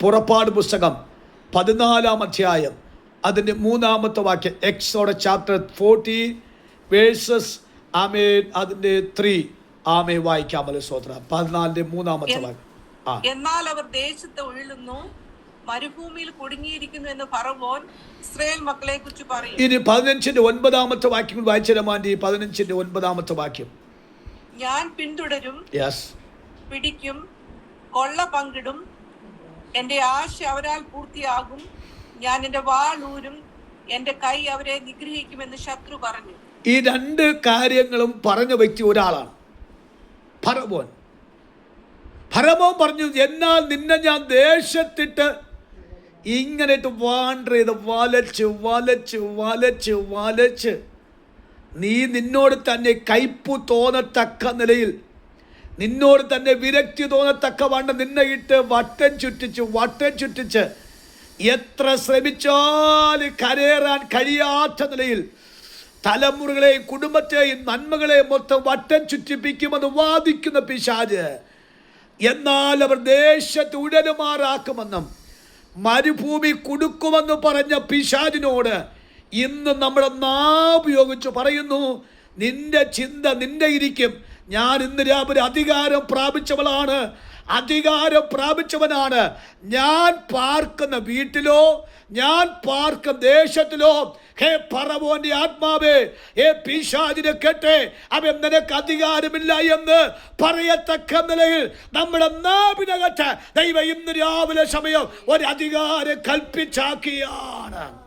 പുറപ്പാട് പുസ്തകം പതിനാലാം അധ്യായം. അതിന്റെ മൂന്നാമത്തെ വാക്യം എക്സോടെ ചാപ്റ്റർ ഫോർട്ടി വേഴ്സസ് ആമേ അതിന്റെ ത്രീ ആമേ വായിക്കാമല്ലോ സ്വത്ര പതിനാലിന്റെ മൂന്നാമത്തെ വാക്യം. എന്നാൽ അവർ ദേശത്ത് ഉള്ളുന്നു മരുഭൂമിയിൽ കുടുങ്ങിയിരിക്കുന്നു എന്ന് പറവോൻ ഇസ്രയേൽ മക്കളെ കുറിച്ച് പറയും. ഇനി പതിനഞ്ചിന്റെ ഒൻപതാമത്തെ വാക്യം വായിച്ചിരമാന്റെ പതിനഞ്ചിന്റെ ഒൻപതാമത്തെ വാക്യം. ഞാൻ പിന്തുടരും പിടിക്കും കൊള്ള പങ്കിടും എന്റെ ആശ അവരാൽ പൂർത്തിയാകും. ഞാൻ എന്റെ വാളൂരും എന്റെ കൈ അവരെ നിഗ്രഹിക്കുമെന്ന് ശത്രു പറഞ്ഞു. ഈ രണ്ട് കാര്യങ്ങളും പറഞ്ഞു വെച്ച ഒരാളാണ്. ഫറവോൻ. ഫറവോൻ പറഞ്ഞു എന്നാൽ നിന്നെ ഞാൻ ദേശത്തിട്ട് ഇങ്ങനെ വാണ്ടർ വലച്ച് വലച്ച് വലച്ച് വലച്ച്. നീ നിന്നോട് തന്നെ കയ്പു തോന്നത്തക്ക നിലയിൽ നിന്നോട് തന്നെ വിരക്തി തോന്നത്തക്കവണ്ണം നിന്നെ ഇട്ട് വട്ടം ചുറ്റിച്ച് വട്ടം ചുറ്റിച്ച് എത്ര ശ്രമിച്ചാലും കരയേറാൻ കഴിയാത്ത നിലയിൽ തലമുറകളെയും കുടുംബത്തെയും നന്മകളെയും മൊത്തം വട്ടം ചുറ്റിപ്പിക്കുമെന്ന് വാദിക്കുന്ന പിശാജ് എന്നാൽ അവർ ദേശത്ത് ഉടലുമാറാക്കുമെന്നും മരുഭൂമി കൊടുക്കുമെന്ന് പറഞ്ഞ പിശാജിനോട് ഇന്ന് നമ്മുടെ നാ ഉപയോഗിച്ച് പറയുന്നു നിന്റെ ചിന്ത നിന്റെ ഇരിക്കും. ഞാൻ ഇന്ന് രാവിലെ അധികാരം പ്രാപിച്ചവളാണ്. അധികാരം പ്രാപിച്ചവനാണ്. ഞാൻ പാർക്കുന്ന വീട്ടിലോ ഞാൻ പാർക്കുന്ന ദേശത്തിലോ ഹേ പറവോന്റെ ആത്മാവേ ഹേ പിശാചിനെ കേട്ടെ അവൻ നിനക്ക് അധികാരമില്ല എന്ന് പറയത്തക്ക നിലയിൽ നമ്മുടെ നാവിനകത്ത് ദൈവം ഇന്ന് രാവിലെ സമയം ഒരു അധികാരം കൽപ്പിച്ചാക്കിയാണ്.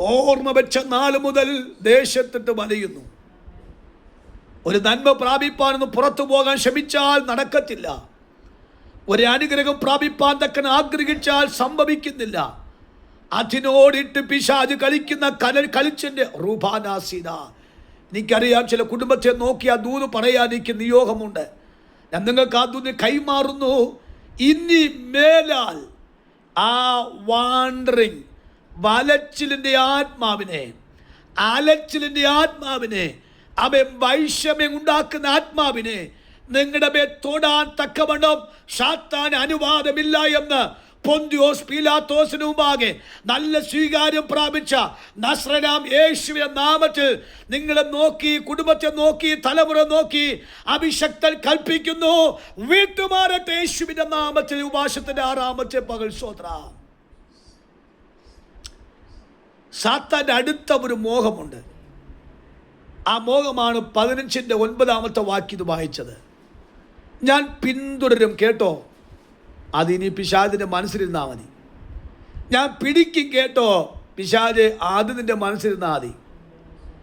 ഓർമ്മ വെച്ച നാല് മുതൽ ദേശത്തിട്ട് വലയുന്നു ഒരു നന്മ പ്രാപിപ്പാനെന്ന് പുറത്തു പോകാൻ ശ്രമിച്ചാൽ നടക്കത്തില്ല. ഒരു അനുഗ്രഹം പ്രാപിപ്പാൻ തക്കൻ ആഗ്രഹിച്ചാൽ സംഭവിക്കുന്നില്ല. അതിനോടിട്ട് പിശാജ് കളിക്കുന്ന കല കളിച്ചിന്റെ റൂപാനാസീന. എനിക്കറിയാം ചില കുടുംബത്തെ നോക്കി ആ ദൂത് പറയാൻ എനിക്ക് നിയോഗമുണ്ട്. ഞാൻ നിങ്ങൾക്ക് ആ ദൂത് കൈമാറുന്നു. ഇനി മേലാൽ ആ വാണ്ടറിങ് വലച്ചിലിന്റെ ആത്മാവിനെ അലച്ചിലിന്റെ ആത്മാവിനെ അവൻ വൈഷമ്യം ഉണ്ടാക്കുന്ന ആത്മാവിനെ നിങ്ങളുടെ മേൽ തൊടാൻ തക്കവണ്ണം ഷാത്താൻ അനുവാദമില്ല എന്ന് പൊന്തിയോസ് പീലാത്തോസിന് മുമ്പാകെ നല്ല സ്വീകാര്യം പ്രാപിച്ച നസ്രനാം യേശുവിനെ നാമത്തിൽ നിങ്ങളെ നോക്കി കുടുംബത്തെ നോക്കി തലമുറ നോക്കി അഭിഷക്തൻ കൽപ്പിക്കുന്നു. വീട്ടുമാരത്തെ യേശുവിന്റെ നാമത്തിൽ ഉപാശത്തിന്റെ ആറാമത്തെ പകൽ സ്വോത്രം സാത്താന്റെ അടുത്ത ഒരു മോഹമുണ്ട്. ആ മോഹമാണ് പതിനഞ്ചിന്റെ ഒൻപതാമത്തെ വാക്യത് വായിച്ചത്. ഞാൻ പിന്തുടരും കേട്ടോ. അതിനി പിശാദിന്റെ മനസ്സിലിരുന്നാൽ മതി. ഞാൻ പിടിക്കും കേട്ടോ. പിശാജ് ആദ്യം നിന്റെ മനസ്സിലിരുന്നാൽ മതി.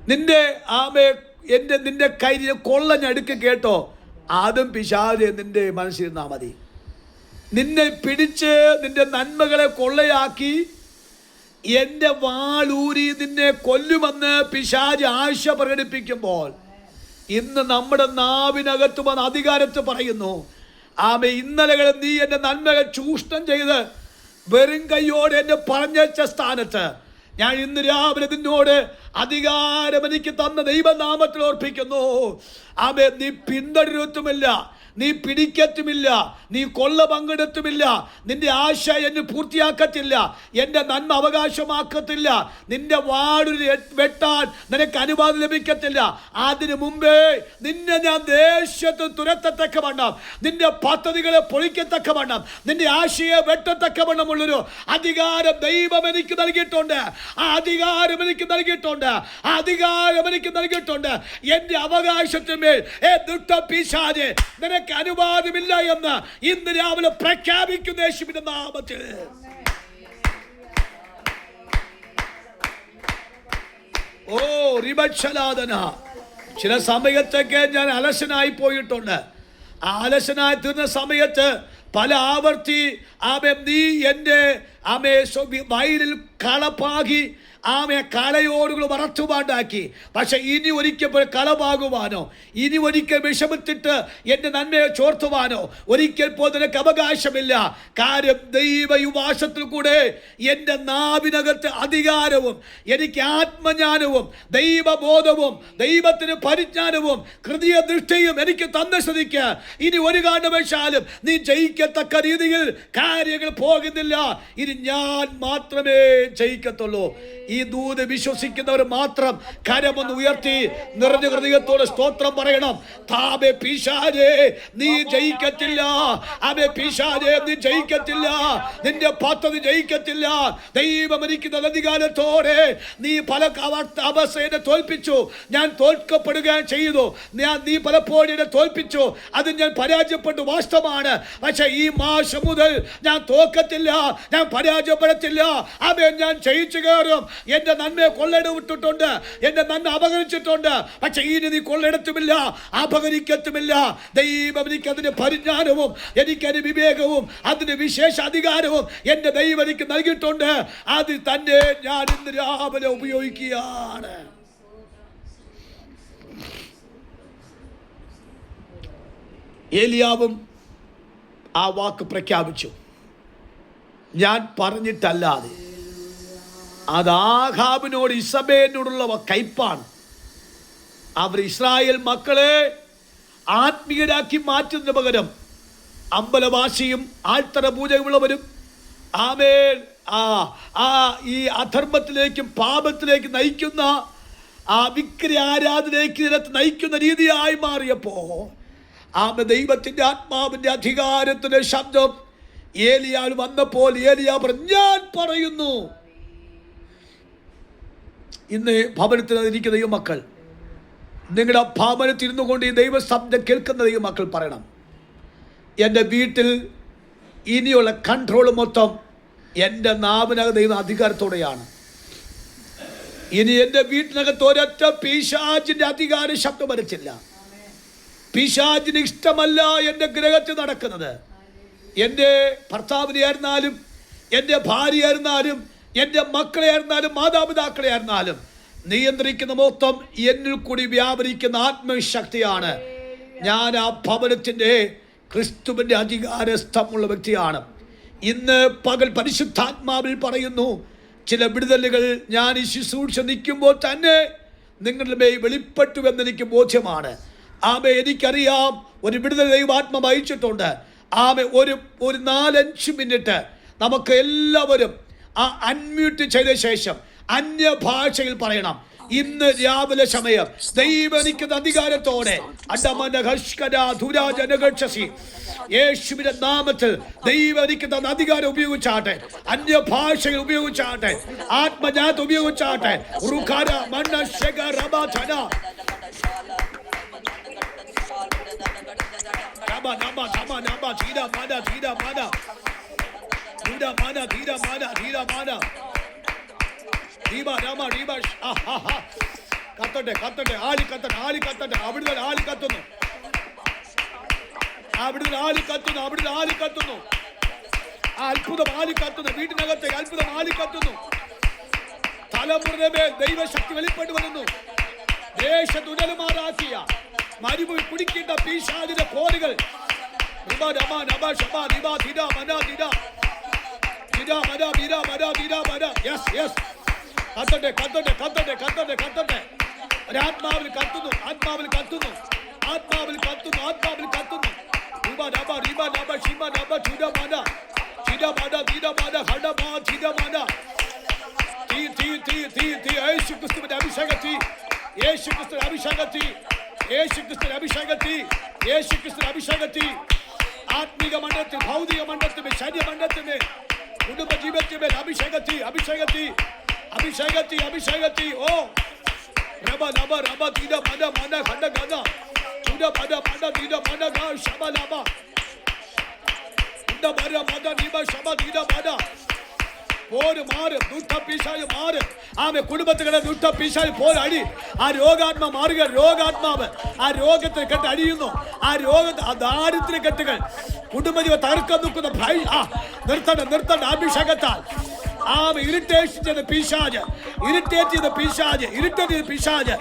നിന്റെ ആമയെ എന്റെ നിന്റെ കയ്യിൽ കൊള്ളഞ്ഞടുക്ക് കേട്ടോ. ആദ്യം പിശാജ് നിന്റെ മനസ്സിലിരുന്നാൽ മതി. നിന്നെ പിടിച്ച് നിന്റെ നന്മകളെ കൊള്ളയാക്കി എന്റെ വാളൂരി നിന്നെ കൊല്ലുമെന്ന് പിശാജ് ആശ പ്രകടിപ്പിക്കുമ്പോൾ ഇന്ന് നമ്മുടെ നാവിനകത്ത് വന്ന അധികാരത്ത് പറയുന്നു ആമേ ഇന്നലകൾ നീ എന്റെ നന്മകൾ ചൂഷണം ചെയ്ത് വെറും കൈയോടെ എന്നെ പറഞ്ഞച്ച സ്ഥാനത്ത് ഞാൻ ഇന്ന് രാവിലെ നിന്നോട് അധികാരം എനിക്ക് തന്ന ദൈവനാമത്തിൽ ഓർപ്പിക്കുന്നു. ആമേ നീ പിന്തുടരത്തുമില്ല നീ പിടിക്കത്തുമില്ല നീ കൊള്ള പങ്കെടുത്തുമില്ല നിന്റെ ആശ എന്നെ പൂർത്തിയാക്കത്തില്ല എന്റെ നന്മ അവകാശമാക്കത്തില്ല നിന്റെ വാടൊരു വെട്ടാൻ നിനക്ക് അനുവാദം ലഭിക്കത്തില്ല. അതിനു മുമ്പേ നിന്നെ ഞാൻ ദേശത്ത് തുരത്തത്തക്ക വണ്ണം നിന്റെ പദ്ധതികളെ പൊളിക്കത്തക്ക വണ്ണം നിന്റെ ആശയെ വെട്ടത്തക്ക വണ്ണമുള്ളൊരു അധികാരം ദൈവം എനിക്ക് നൽകിയിട്ടുണ്ട്. ആ അധികാരം എനിക്ക് നൽകിയിട്ടുണ്ട്. ആ അധികാരം എനിക്ക് നൽകിയിട്ടുണ്ട്. എന്റെ അവകാശത്തിന്മേൽ ഏ ദുഷ്ട പിശാചെ നിനക്ക് അനുവാദമില്ല എന്ന് ഇന്ന് രാവിലെ പ്രഖ്യാപിക്കുന്ന യേശുവിന്റെ നാമത്തിൽ. ഓ റിബക്ഷലാദന ചില സമയത്തൊക്കെ ഞാൻ അലസനായി പോയിട്ടുണ്ട്. ആ അലസനായി തീർന്ന സമയത്ത് പല ആവർത്തി ആമേ നീ എന്റെ ആമേ വയലിൽ കളപ്പാകി ആമെ കലയോടുകൾ വറച്ചുപാണ്ടാക്കി പക്ഷെ ഇനി ഒരിക്കൽ കളവാകുവാനോ ഇനി ഒരിക്കൽ വിഷമത്തിട്ട് എന്റെ നന്മയെ ചോർത്തുവാനോ ഒരിക്കൽ പോലും നിനക്ക് അവകാശമില്ല. കാര്യം ദൈവയുവാസത്തിൽ കൂടെ എന്റെ നാവിനകത്ത് അധികാരവും എനിക്ക് ആത്മജ്ഞാനവും ദൈവബോധവും ദൈവത്തിന് പരിജ്ഞാനവും ഹൃദയ ദൃഷ്ടിയും എനിക്ക് തന്ന സ്ഥിതിക്ക് ഇനി ഒരു കാരണവശാലും നീ ജയിക്കത്തക്ക രീതിയിൽ കാര്യങ്ങൾ പോകുന്നില്ല. ഇനി ഞാൻ മാത്രമേ ജയിക്കത്തുള്ളൂ. ഈ ദൂത് വിശ്വസിക്കുന്നവർ മാത്രം കരമൊന്ന് ഉയർത്തി നിറഞ്ഞ ഹൃദയത്തോടെ സ്തോത്രം പറയണം. താപെ പിശാചേ നീ ജയിക്കത്തില്ല. അബെ പിശാചേ നീ ജയിക്കത്തില്ല. നിന്റെ പദ്ധതി ജയിക്കത്തില്ല. ദൈവം ഇരിക്കുന്ന അധികാരത്തോടെ. നീ പല അവ- അവസ്ഥയെ തോൽപ്പിച്ചു. ഞാൻ തോൽക്കപ്പെടുക ചെയ്തു. ഞാൻ നീ പലപ്പോഴും എന്നെ തോൽപ്പിച്ചു. അത് ഞാൻ പരാജയപ്പെട്ടു. വാസ്തവമാണ്. പക്ഷെ ഈ മാസം മുതൽ ഞാൻ തോക്കത്തില്ല. ഞാൻ പരാജയപ്പെടത്തില്ല. അവൻ ഞാൻ ജയിച്ചു കയറും. എന്റെ നന്മയെ കൊള്ളയിടവിട്ടിട്ടുണ്ട് എന്റെ നന്മ അപകരിച്ചിട്ടുണ്ട് പക്ഷെ ഇനി നീ കൊള്ളയിടത്തുമില്ല അപകരിക്കത്തുമില്ല ദൈവം എനിക്ക് അതിന് പരിജ്ഞാനവും എനിക്കതിന് വിവേകവും അതിന് വിശേഷ അധികാരവും എന്റെ ദൈവം എനിക്ക് നൽകിയിട്ടുണ്ട്. അത് തന്നെ ഞാൻ ഇന്ന് രാവിലെ ഉപയോഗിക്കുകയാണ്. ഏലിയാവും ആ വാക്ക് പ്രഖ്യാപിച്ചു. ഞാൻ പറഞ്ഞിട്ടല്ലാതെ അത് ആഹാബിനോട് ഇസബേനോടുള്ള കയ്പാണ്. അവർ ഇസ്രായേൽ മക്കളെ ആത്മീയരാക്കി മാറ്റുന്നതിന് പകരം അമ്പലവാസിയും ആഴ്ത്തറ പൂജയുള്ളവരും ആമേൽ ആ ആ ഈ അധർമ്മത്തിലേക്കും പാപത്തിലേക്ക് നയിക്കുന്ന ആ വിക്രി ആരാധനയ്ക്ക് ഇതിനകത്ത് നയിക്കുന്ന രീതിയായി മാറിയപ്പോ ആമ ദൈവത്തിന്റെ ആത്മാവിന്റെ അധികാരത്തിന്റെ ശബ്ദം ഏലിയാൽ വന്നപ്പോൾ ഏലിയ പറഞ്ഞു ഞാൻ പറയുന്നു ഇന്ന് ഭവനത്തിൽ ഇരിക്കുന്ന മക്കൾ. നിങ്ങളുടെ ഭവനത്തിൽ ഇരുന്നു കൊണ്ട് ഈ ദൈവശബ്ദം കേൾക്കുന്ന ഈ മക്കൾ പറയണം. എന്റെ വീട്ടിൽ ഇനിയുള്ള കൺട്രോൾ മൊത്തം എന്റെ നാവിനകത്ത് ദൈവം അധികാരത്തോടെയാണ്. ഇനി എന്റെ വീട്ടിനകത്ത് ഒരൊറ്റ പിശാജിന്റെ അധികാര ശബ്ദം വരച്ചില്ല. പിശാജിന് ഇഷ്ടമല്ല എന്റെ ഗ്രഹത്തിൽ നടക്കുന്നത്. എന്റെ ഭർത്താവിനെ ആയിരുന്നാലും എന്റെ ഭാര്യയായിരുന്നാലും എന്റെ മക്കളെ ആയിരുന്നാലും മാതാപിതാക്കളെ ആയിരുന്നാലും നിയന്ത്രിക്കുന്ന മൊത്തം എന്നിൽ കൂടി വ്യാപരിക്കുന്ന ആത്മശക്തിയാണ് ഞാൻ ആ ഭവനത്തിന്റെ ക്രിസ്തുവിന്റെ അധികാരസ്ഥമുള്ള വ്യക്തിയാണ്. ഇന്ന് പകൽ പരിശുദ്ധാത്മാവിൽ പറയുന്നു ചില വിടുതലുകൾ ഞാൻ ഈ ശുശ്രൂഷ നിൽക്കുമ്പോൾ തന്നെ നിങ്ങളുടെ മേൽ വെളിപ്പെട്ടുവെന്ന് എനിക്ക് ബോധ്യമാണ്. ആമെ എനിക്കറിയാം ഒരു വിടുതൽ ദൈവാത്മ വഹിച്ചിട്ടുണ്ട് ആമെ ഒരു ഒരു നാലഞ്ച് മിനിറ്റ് നമുക്ക് എല്ലാവരും ആ അൺമ്യൂട്ട് ചെയ്ത ശേഷം അന്യഭാഷയിൽ പറയണം. ഇന്ന് രാവിലെ സമയം. ദൈവനിക്കുന്ന അധികാരത്തോടെ യേശുവിന്റെ നാമത്തിൽ ദൈവനിക്കുന്ന അധികാരം ഉപയോഗിച്ചാട്ടെ. അന്യഭാഷയിൽ ഉപയോഗിച്ചാട്ടെ. ആത്മജാത് ഉപയോഗിച്ചാട്ടെ. Nama, Rama, Riba, ah, ha, ha. കത്തട്ടെ കത്തട്ടെ ആളി കത്തട്ടെ ആളി കത്തട്ടെ അവിടുന്ന് ആളി കത്തുന്നു അവിടുന്ന് ആളി കത്തുന്നു അവിടുന്ന് ആളി കത്തുന്നു അത്ഭുതം ആളി കത്തുന്നു വീട്ടിനകത്തെ അത്ഭുതം ആളി കത്തുന്നു തലമുറയുടെ മേൽ ദൈവശക്തി വെളിപ്പെട്ടു വരുന്നു. ദേശതുടലുമാറാക്കിയ മരുഭൂമി കുടിക്കേണ്ട പീശാദിന്റെ കോലുകൾ. റിബ രമ നമ ശമ റിബ ധിര മന ധിര. ധിര മന ധിര മന ധിര മന യെസ് യെസ് കത്തട്ടെ കത്തട്ടെ കത്തട്ടെ കത്തട്ടെ കത്തട്ടെ ഒരാത്മാവിൽ കത്തുന്നു ആത്മാവിൽ കത്തുന്നു ആത്മാവിൽ കത്തുന്നു ആത്മാവിൽ കത്തുന്നു റിബ നമ റിബ നമ ശിവ നമ ധിര മന ധിര മന ധിര മന ഹട മാ ധിര മന തീ തീ തീ തീ തീ യേശു ക്രിസ്തുവിന്റെ അഭിഷേകത്തി യേശു ക്രിസ്തു അഭിഷേകത്തി യേശു ക്രിസ്തു അഭിഷേകത്തി യേശു ക്രിസ്തു അഭിഷേകത്തി ആത്മീക മണ്ഡലത്തിൽ ഭൗതിക മണ്ഡലത്തിൽ ശരീര മണ്ഡലത്തിൽ കുടുംബ ജീവിതത്തിൽ അഭിഷേകത്തി അഭിഷേകത്തി അഭിഷേകത്തി അഭിഷേകത്തി ഓ രബ നബ രബ തീര മന മന ഖണ്ഡ ഗദ ചുര മന മന തീര മന ഗ ശബ ലബ കുണ്ട മര മന നിബ ശബ തീര മന പോര് മാറ്. ദുഷ്ട പിശാൽ മാറ്. ആമെ കുടുംബത്തിലെ ദുഷ്ട പിശാൽ പോരടി ആ രോഗാത്മ മാറുക രോഗാത്മാവ്. ആ രോഗത്തിന് കെട്ട് അടിയുന്നു. ആ രോഗ ആ ദാരിദ്ര്യ കെട്ടുകൾ. കുടുംബജീവ തകർക്കം നിൽക്കുന്ന ഭയ ആ നിർത്തണ്ട നിർത്തണ്ട അഭിഷേകത്താൽ. ആമ ഇറിറ്റേഷൻ ചെയ്ത പിശാജ് ഇറിറ്റേറ്റ് ചെയ്ത പിശാജ് ഇറിറ്റേറ്റ് ചെയ്ത പിശാജ്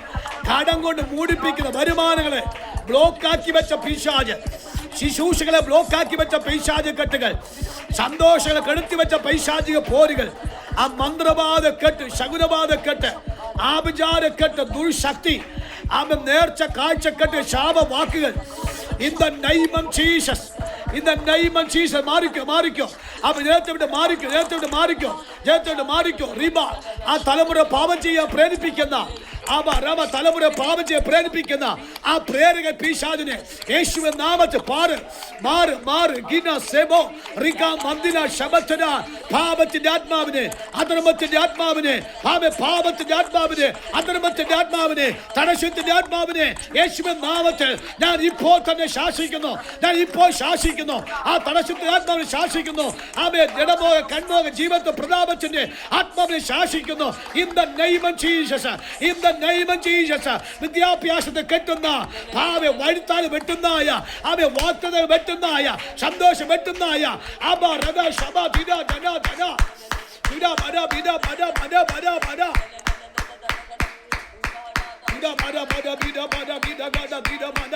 കടം കൊണ്ട് മൂടിപ്പിക്കുന്ന വരുമാനങ്ങളെ ബ്ലോക്കാക്കി വെച്ച പിശാജ് ശിശൂഷകളെ ബ്ലോക്കാക്കി വെച്ച പൈശാചിക കെട്ടുകൾ സന്തോഷങ്ങളെ കെടുത്തി വെച്ച പൈശാചിക പോരുകൾ ആ മന്ത്രവാദ കെട്ട് ശകുനവാദ കെട്ട് ആപചാര കെട്ട് ദുർശക്തി അവൻ നേർച്ച കാഴ്ചക്കെട്ട് ശാപവാക്കുകൾ in the name of Jesus in മാറിക്കോ മാറിക്കോ. അവൻ നേരത്തെ വിട്ട് മാറിക്കോ നേരത്തെ വിട്ട് മാറിക്കോ നേരത്തെ വിട്ട് മാറിക്കോ. റിബ ആ തലമുറ പാപം ചെയ്യാൻ പ്രേരിപ്പിക്കുന്ന അവ തലമുറ പാപം ചെയ്യാൻ പ്രേരിപ്പിക്കുന്ന ആ പ്രേരക പീശാദിനെ യേശുവെ നാമത്തെ പാറ് മാറ് മാറ് ഗിന സെബോ റിക മന്ദിന ശബത്തന പാപത്തിന്റെ ആത്മാവിനെ അധർമ്മത്തിന്റെ ആത്മാവിനെ ആമെ പാപത്തിന്റെ ആത്മാവിനെ അധർമ്മത്തിന്റെ ആത്മാവിനെ തടസ്സത്തിന്റെ ആത്മാവിനെ യേശുവെ നാമത്തിൽ ഞാൻ ഇപ്പോൾ തന്നെ ശാസിക്കുന്നു ഞാൻ ഇപ്പോൾ ശാസിക്കുന്നു ആ തടസ്സത്തിന്റെ ആത്മാവിനെ ശാസിക്കുന്നു ആമേ ജഡമോഹ കൺമോഹ ജീവത്വ പ്രതാപത്തിന്റെ ആത്മാവിനെ ശാസിക്കുന്നു in the name Jesus in നെയ്മൻ Jesus വിദ്യാഭ്യാസത്തെ കെട്ടുന്ന ഭാവെ വഴുത്താൽ വെട്ടുന്നായ ആമെ വാക്തത വെട്ടുന്നായ സന്തോഷം വെട്ടുന്നായ അബ രഥ ശബ ദിന ധന ധന വിട മര വിട മര മര മര മര വിട മര മര വിട മര വിട ഗട വിട മര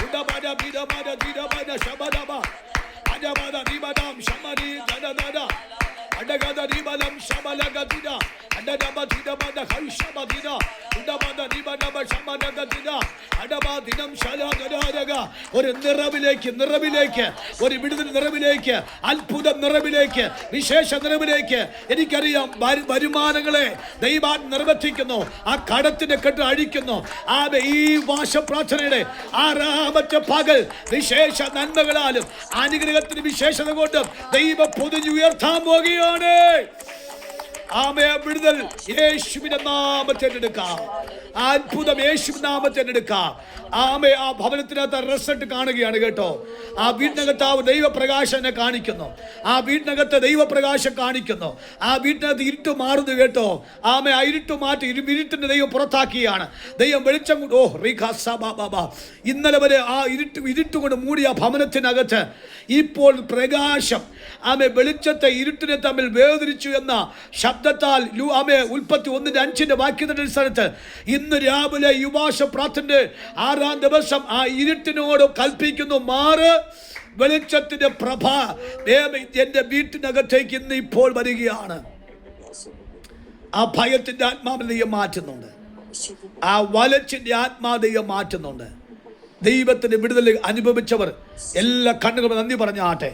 വിട മര വിട മര വിട മര ശബദമ അജമദ നിബദം ശമരി ധന ധന അടഗദ നിബലം ശമലഗതിന അടനമതിനമന ഹൈഷമതിന ഹൈഷമദിന നിമനമ ശമനഗതിന ഒരു നിറവിലേക്ക് നിറവിലേക്ക് ഒരു വിടുതൽ നിറവിലേക്ക് അത്ഭുത നിറവിലേക്ക് വിശേഷ നിറവിലേക്ക് എനിക്കറിയാം വരുമാനങ്ങളെ ദൈവാൻ നിർവർത്തിക്കുന്നു ആ കടത്തിന്റെ കെട്ട് അഴിക്കുന്നു. ആ ഈ വാശപ്രാർത്ഥനയുടെ ആറാമത്തെ പകൽ വിശേഷ നന്മകളാലും അനുഗ്രഹത്തിന് വിശേഷത കൊണ്ടും ദൈവം പൊതിഞ്ഞുയർത്താൻ ーニ ആമേ വിടുതൽ. യേശുവിന്റെ നാമത്തിൽ അത്ഭുതം യേശു നാമത്തിൽ എടുക്കാം ആമേ ആ ഭവനത്തിനകത്ത് റിസൾട്ട് കാണുകയാണ് കേട്ടോ. ആ വീടിനകത്ത് ആ ദൈവപ്രകാശനെ കാണിക്കുന്നു. ആ വീടിനകത്ത് ദൈവപ്രകാശം കാണിക്കുന്നു. ആ വീടിനകത്ത് ഇരുട്ട് മാറുന്നു കേട്ടോ. ആമേ ആ ഇരുട്ട് മാറ്റി ഇരു ഇരുട്ടിന്റെ ദൈവം പുറത്താക്കിയാണ് ദൈവം വെളിച്ചം കൊണ്ട് ഓ ബാബാ ഇന്നലെ വരെ ആ ഇരുട്ട് ഇരുട്ട് കൊണ്ട് മൂടിയ ഭവനത്തിനകത്ത് ഇപ്പോൾ പ്രകാശം ആമേ വെളിച്ചത്തെ ഇരുട്ടിനെ തമ്മിൽ വേർതിരിച്ചു എന്ന ശബ്ദത്താൽ ആമെ ഉൽപ്പത്തി ഒന്നിന്റെ അഞ്ചിന്റെ വാക്യത്തിന്റെ സ്ഥലത്ത് ഇന്ന് രാവിലെ യുവാശ പ്രാർത്ഥന്റെ ആറാം ദിവസം ആ ഇരുട്ടിനോട് കൽപ്പിക്കുന്നു മാറ് വെളിച്ചത്തിന്റെ പ്രഭ എന്റെ വീട്ടിനകത്തേക്ക് ഇന്ന് ഇപ്പോൾ വരികയാണ്. ആ ഭയത്തിന്റെ ആത്മാവിനെ മാറ്റുന്നുണ്ട്. ആ വലച്ചിന്റെ ആത്മാവിനെയും മാറ്റുന്നുണ്ട്. ദൈവത്തിന്റെ വിടുതൽ അനുഭവിച്ചവർ എല്ലാ കണ്ണുകളും നന്ദി പറഞ്ഞാട്ടെ.